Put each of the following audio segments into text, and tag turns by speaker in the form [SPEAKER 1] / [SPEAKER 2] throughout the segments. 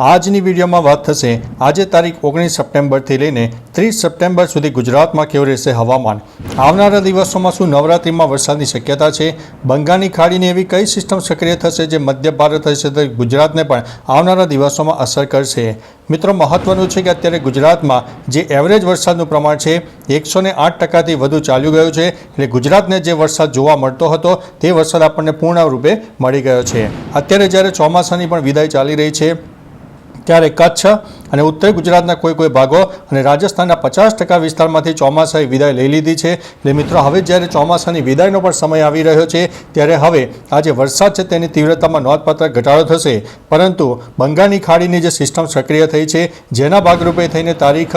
[SPEAKER 1] આજની વિડીયોમાં વાત થશે, આજે તારીખ ઓગણીસ સપ્ટેમ્બરથી લઈને ત્રીસ સપ્ટેમ્બર સુધી ગુજરાતમાં કેવું રહેશે હવામાન? આવનારા દિવસોમાં શું નવરાત્રિમાં વરસાદની શક્યતા છે? બંગાળની ખાડીની એવી કઈ સિસ્ટમ સક્રિય થશે જે મધ્ય ભારત હશે તો ગુજરાતને પણ આવનારા દિવસોમાં અસર કરશે? મિત્રો, મહત્વનું છે કે અત્યારે ગુજરાતમાં જે એવરેજ વરસાદનું પ્રમાણ છે એકસો ને આઠ ટકાથી વધુ ચાલ્યું ગયું છે. એટલે ગુજરાતને જે વરસાદ જોવા મળતો હતો, તે વરસાદ આપણને પૂર્ણ રૂપે મળી ગયો છે. અત્યારે જ્યારે ચોમાસાની પણ વિદાય ચાલી રહી છે ત્યારે કચ્છ અને ઉત્તર ગુજરાતના કોઈ કોઈ ભાગો અને રાજસ્થાનના પચાસ ટકા વિસ્તારમાંથી ચોમાસાએ વિદાય લઈ લીધી છે. એટલે મિત્રો, હવે જ્યારે ચોમાસાની વિદાયનો પણ સમય આવી રહ્યો છે, ત્યારે હવે આ જે વરસાદ છે તેની તીવ્રતામાં નોંધપાત્ર ઘટાડો થશે. પરંતુ બંગાળની ખાડીની જે સિસ્ટમ સક્રિય થઈ છે, જેના ભાગરૂપે થઈને તારીખ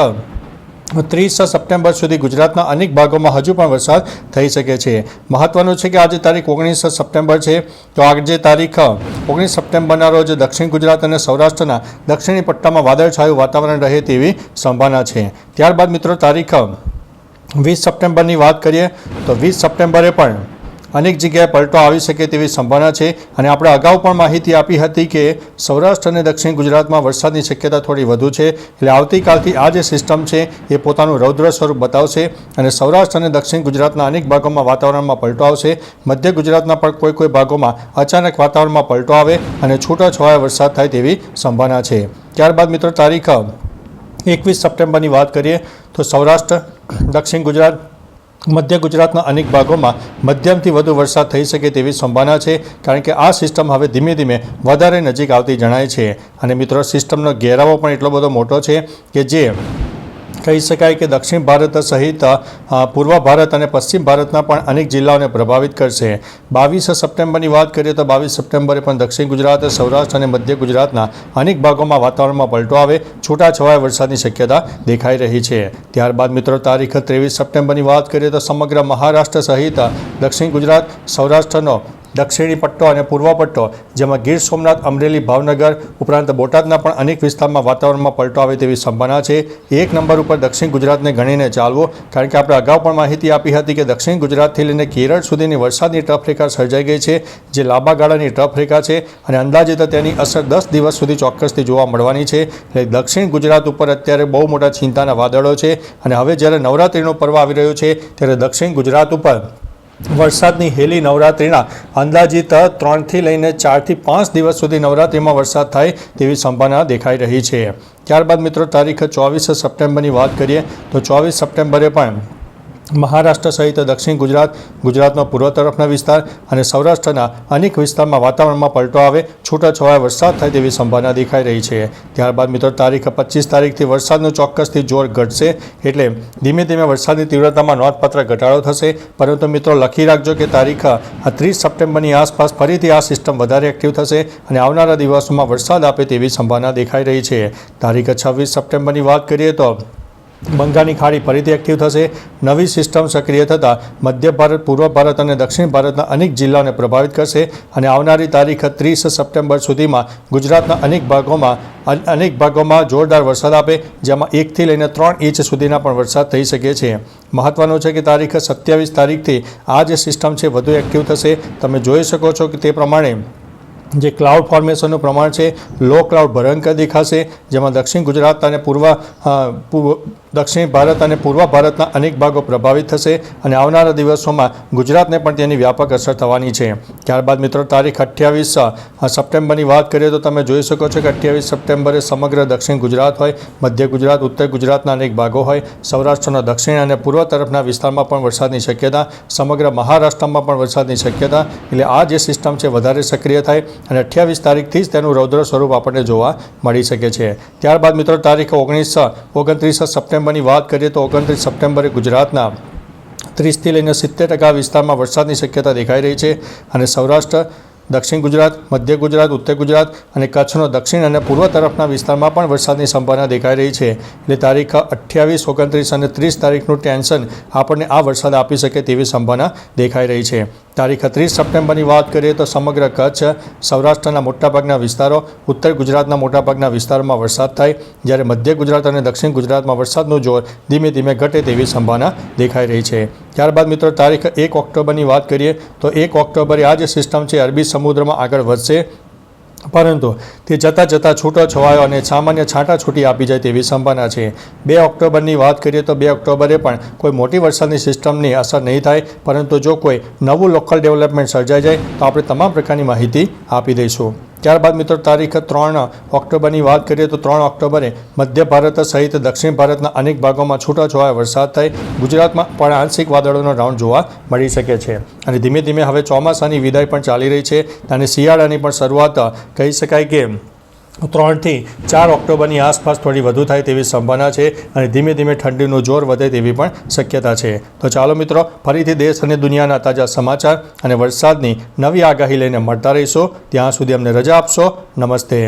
[SPEAKER 1] ત્રીસ સપ્ટેમ્બર સુધી ગુજરાતના અનેક ભાગોમાં હજુ પણ વરસાદ થઈ શકે છે. મહત્વનું છે કે આજે તારીખ ઓગણીસ સપ્ટેમ્બર છે. તો આજે તારીખ ઓગણીસ સપ્ટેમ્બરના રોજ દક્ષિણ ગુજરાત અને સૌરાષ્ટ્રના દક્ષિણી પટ્ટામાં વાદળછાયું વાતાવરણ રહે તેવી સંભાવના છે. ત્યારબાદ મિત્રો તારીખ વીસ સપ્ટેમ્બરની વાત કરીએ તો વીસ સપ્ટેમ્બરે પણ અનેક જગ્યાએ પલટો આવી શકે તેવી સંભાવના છે અને આપણે અગાઉ પણ માહિતી આપી હતી કે સૌરાષ્ટ્ર અને દક્ષિણ ગુજરાતમાં વરસાદની શક્યતા થોડી વધુ છે એટલે આવતીકાલથી આ જે સિસ્ટમ છે એ પોતાનું રૌદ્ર સ્વરૂપ બતાવશે અને સૌરાષ્ટ્ર અને દક્ષિણ ગુજરાતના અનેક ભાગોમાં વાતાવરણમાં પલટો આવશે. મધ્ય ગુજરાતના પણ કોઈ કોઈ ભાગોમાં અચાનક વાતાવરણમાં પલટો આવે અને છૂટાછવાયા વરસાદ થાય તેવી સંભાવના છે. ત્યારબાદ મિત્રો તારીખ એકવીસ સપ્ટેમ્બરની વાત કરીએ તો સૌરાષ્ટ્ર, દક્ષિણ ગુજરાત મધ્ય ગુજરાતના અનેક ભાગોમાં મધ્યમથી વધુ વરસાદ થઈ શકે તેવી સંભાવના છે, કારણ કે આ સિસ્ટમ હવે ધીમે ધીમે વધારે નજીક આવતી જણાય છે. અને મિત્રો, સિસ્ટમનો ઘેરાવો પણ એટલો બધો મોટો છે કે જે કહી શકાય કે દક્ષિણ ભારત સહિત પૂર્વ ભારત અને પશ્ચિમ ભારતના પણ અનેક જિલ્લાઓને પ્રભાવિત કરશે. બાવીસ સપ્ટેમ્બરની વાત કરીએ તો બાવીસ સપ્ટેમ્બરે પણ દક્ષિણ ગુજરાત, સૌરાષ્ટ્ર અને મધ્ય ગુજરાતના અનેક ભાગોમાં વાતાવરણમાં પલટો આવે. છૂટાછવાયા વરસાદની શક્યતા દેખાઈ રહી છે. ત્યારબાદ મિત્રો, તારીખ ત્રેવીસ સપ્ટેમ્બરની વાત કરીએ તો સમગ્ર મહારાષ્ટ્ર સહિત, દક્ષિણ ગુજરાત, સૌરાષ્ટ્રનો દક્ષિણી પટ્ટો અને પૂર્વ પટ્ટો, જેમાં ગીર સોમનાથ, અમરેલી, ભાવનગર ઉપરાંત બોટાદના પણ અનેક વિસ્તારમાં વાતાવરણમાં પલટો આવે તેવી સંભાવના છે. એક નંબર ઉપર દક્ષિણ ગુજરાતને ગણીને ચાલવું, કારણ કે આપણે અગાઉ પણ માહિતી આપી હતી કે દક્ષિણ ગુજરાતથી લઈને કેરળ સુધીની વરસાદની ટફરેખા સર્જાઈ ગઈ છે, જે લાંબા ગાળાની ટફરેખા છે અને અંદાજિત તેની અસર દસ દિવસ સુધી ચોક્કસથી જોવા મળવાની છે. એટલે દક્ષિણ ગુજરાત ઉપર અત્યારે બહુ મોટા ચિંતાના વાદળો છે અને હવે જ્યારે નવરાત્રિનું પર્વ આવી રહ્યું છે, ત્યારે દક્ષિણ ગુજરાત ઉપર વરસાદની હેલી નવરાત્રિના અંદાજિત ત્રણથી લઈને ચારથી પાંચ દિવસ સુધી નવરાત્રિમાં વરસાદ થાય તેવી સંભાવના દેખાઈ રહી છે. ત્યારબાદ મિત્રો તારીખ ચોવીસ સપ્ટેમ્બરની વાત કરીએ તો ચોવીસ સપ્ટેમ્બરે પણ મહારાષ્ટ્ર સહિત દક્ષિણ ગુજરાત, ગુજરાતનો પૂર્વ તરફના વિસ્તાર અને સૌરાષ્ટ્રના અનેક વિસ્તારમાં વાતાવરણમાં પલટો આવે, છૂટાછવાયા વરસાદ થાય તેવી સંભાવના દેખાઈ રહી છે. ત્યારબાદ મિત્રો, તારીખ પચીસ તારીખથી વરસાદનું ચોક્કસથી જોર ઘટશે એટલે ધીમે ધીમે વરસાદની તીવ્રતામાં નોંધપાત્ર ઘટાડો થશે. પરંતુ મિત્રો, લખી રાખજો કે તારીખ ત્રીસ સપ્ટેમ્બરની આસપાસ ફરીથી આ સિસ્ટમ વધારે એક્ટિવ થશે અને આવનારા દિવસોમાં વરસાદ આપે તેવી સંભાવના દેખાઈ રહી છે. તારીખ છવ્વીસ સપ્ટેમ્બરની વાત કરીએ તો બંગાળની ખાડી ફરીથી એક્ટિવ થશે. નવી સિસ્ટમ સક્રિય થતાં મધ્ય ભારત, પૂર્વ ભારત અને દક્ષિણ ભારતના અનેક જિલ્લાઓને પ્રભાવિત કરશે અને આવનારી તારીખ ત્રીસ સપ્ટેમ્બર સુધીમાં ગુજરાતના અનેક ભાગોમાં અનેક ભાગોમાં જોરદાર વરસાદ આપે, જેમાં એકથી લઈને ત્રણ ઇંચ સુધીના પણ વરસાદ થઈ શકે છે. મહત્વનું છે કે તારીખ સત્યાવીસ તારીખથી આ જે સિસ્ટમ છે વધુ એક્ટિવ થશે. તમે જોઈ શકો છો કે તે પ્રમાણે જે ક્લાઉડ ફોર્મેશનનું પ્રમાણ છે લો ક્લાઉડ ભયંકર દેખાશે, જેમાં દક્ષિણ ગુજરાત અને પૂર્વ- દક્ષિણ ભારત અને પૂર્વ ભારતના અનેક ભાગો પ્રભાવિત થશે અને આવનારા દિવસોમાં ગુજરાતને પણ તેની વ્યાપક અસર થવાની છે. ત્યારબાદ મિત્રો, તારીખ અઠ્યાવીસ સપ્ટેમ્બરની વાત કરીએ તો તમે જોઈ શકો છો કે અઠ્યાવીસ સપ્ટેમ્બરે સમગ્ર દક્ષિણ ગુજરાત હોય, મધ્ય ગુજરાત, ઉત્તર ગુજરાતના અનેક ભાગો હોય, સૌરાષ્ટ્રના દક્ષિણ અને પૂર્વ તરફના વિસ્તારમાં પણ વરસાદની શક્યતા, સમગ્ર મહારાષ્ટ્રમાં પણ વરસાદની શક્યતા, એટલે આ જે સિસ્ટમ છે વધારે સક્રિય થાય અને અઠ્યાવીસ તારીખથી જ તેનું રૌદ્ર સ્વરૂપ આપણને જોવા મળી શકે છે. ત્યારબાદ મિત્રો, તારીખ ઓગણીસ, ઓગણત્રીસ સપ્ટેમ્બરની વાત કરીએ તો ઓગણત્રીસ સપ્ટેમ્બરે ગુજરાતના ત્રીસથી લઈને સિત્તેર ટકા વિસ્તારમાં વરસાદની શક્યતા દેખાઈ રહી છે અને સૌરાષ્ટ્ર દક્ષિણ ગુજરાત, મધ્ય ગુજરાત, ઉત્તર ગુજરાત અને કચ્છનો દક્ષિણ અને પૂર્વ તરફના વિસ્તારમાં પણ વરસાદની સંભાવના દેખાઈ રહી છે. એટલે તારીખ અઠ્યાવીસ, ઓગણત્રીસ અને ત્રીસ તારીખનું ટેન્શન આપણને આ વરસાદ આપી શકે તેવી સંભાવના દેખાઈ રહી છે. તારીખ ત્રીસ સપ્ટેમ્બરની વાત કરીએ તો સમગ્ર કચ્છ, સૌરાષ્ટ્રના મોટાભાગના વિસ્તારો, ઉત્તર ગુજરાતના મોટાભાગના વિસ્તારોમાં વરસાદ થાય. જ્યારે મધ્ય ગુજરાત અને દક્ષિણ ગુજરાતમાં વરસાદનું જોર ધીમે ધીમે ઘટે તેવી સંભાવના દેખાઈ રહી છે. ત્યારબાદ મિત્રો, તારીખ એક ઓક્ટોબરની વાત કરીએ, તો એક ઓક્ટોબરે આ જે સિસ્ટમ છે, અરબી સમુદ્રમાં આગળ વધશે. પરંતુ તે જતાં જતાં છૂટો છવાયો અને સામાન્ય છાંટા છૂટી આપી જાય તેવી સંભાવના છે. બે ઓક્ટોબરની વાત કરીએ, તો બે ઓક્ટોબરે પણ કોઈ મોટી વરસાદની સિસ્ટમની અસર નહીં થાય. પરંતુ જો કોઈ નવું લોકલ ડેવલપમેન્ટ સર્જાઈ જાય, તો આપણે તમામ પ્રકારની માહિતી આપી દઈશું. ત્યારબાદ મિત્રો તારીખ ત્રણ ઓક્ટોબરની વાત કરીએ તો ત્રણ ઓક્ટોબરે મધ્ય ભારત સહિત દક્ષિણ ભારતના અનેક ભાગોમાં છૂટાછવાયા વરસાદ થાય ગુજરાતમાં પણ આંશિક વાદળોનો રાઉન્ડ જોવા મળી શકે છે. અને ધીમે ધીમે હવે ચોમાસાની વિદાય પણ ચાલી રહી છે. અને શિયાળાની પણ શરૂઆત કહી શકાય કે ત્રણથી ચાર ઓક્ટોબરની આસપાસ થોડી વધુ થાય તેવી સંભાવના છે અને ધીમે ધીમે ઠંડીનું જોર વધે તેવી પણ શક્યતા છે. તો ચાલો મિત્રો, ફરીથી દેશ અને દુનિયાના તાજા સમાચાર અને વરસાદની નવી આગાહી લઈને મળતા રહીશું. ત્યાં સુધી અમને રજા આપશો. નમસ્તે.